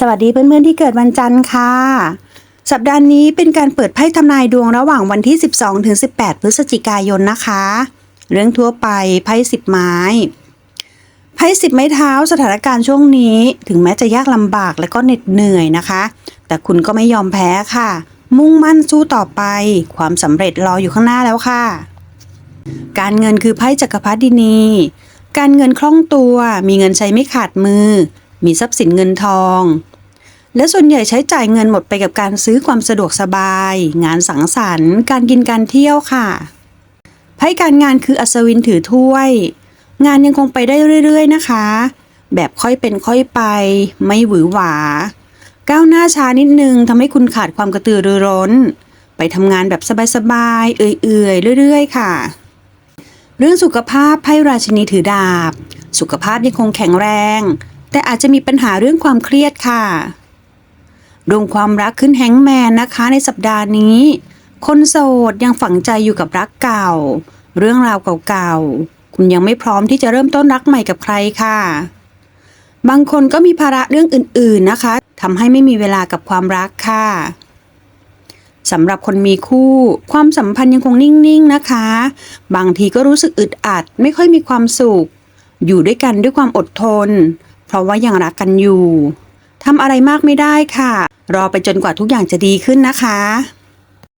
สวัสดีเพื่อนๆที่เกิดวันจันทร์ค่ะ สัปดาห์นี้เป็นการเปิดไพ่ทำนายดวงระหว่างวันที่ 12 ถึง 18 พฤศจิกายนนะคะ เรื่องทั่วไปไพ่สิบไม้ ไพ่สิบไม้เท้าสถานการณ์ช่วงนี้ ถึงแม้จะยากลำบากและก็เหน็ดเหนื่อยนะคะ แต่คุณก็ไม่ยอมแพ้ค่ะ มุ่งมั่นสู้ต่อไป ความสำเร็จรออยู่ข้างหน้าแล้วค่ะ การเงินคือไพ่จักรพรรดินี การเงินคล่องตัว มีเงินใช้ไม่ขาดมือ มีทรัพย์สินเงินทอง และส่วนใหญ่ใช้จ่ายเงินหมดไปกับการซื้อความสะดวกสบาย งานสังสรรค์ การกินการเที่ยวค่ะไพ่การงานคืออัศวินถือถ้วย งานยังคงไปได้เรื่อย ๆ นะคะ แบบค่อยเป็นค่อยไป ไม่หวือหวา ก้าวหน้าช้านิดนึงทำให้คุณขาดความกระตือรือร้น ไปทำงานแบบสบายๆเอื่อยๆเรื่อย ๆ ค่ะ เรื่องสุขภาพไพ่ราชินีถือดาบ สุขภาพยังคงแข็งแรง แต่อาจจะมีปัญหาเรื่องความเครียดค่ะดวงความรักขึ้นแฮงแมนนะคะในสัปดาห์นี้ คนโสดยังฝังใจอยู่กับรักเก่า เรื่องราวเก่าๆ คุณยังไม่พร้อมที่จะเริ่มต้นรักใหม่กับใครค่ะ บางคนก็มีภาระเรื่องอื่นๆนะคะทำให้ไม่มีเวลากับความรักค่ะสำหรับคนมีคู่ ความสัมพันธ์ยังคงนิ่งๆนะคะ บางทีก็รู้สึกอึดอัด ไม่ค่อยมีความสุข อยู่ด้วยกันด้วยความอดทน ราะว่ายังรักกันอยู่ทำอะไรมากไม่ได้ค่ะ รอไปจนกว่าทุกอย่างจะดีขึ้นนะคะ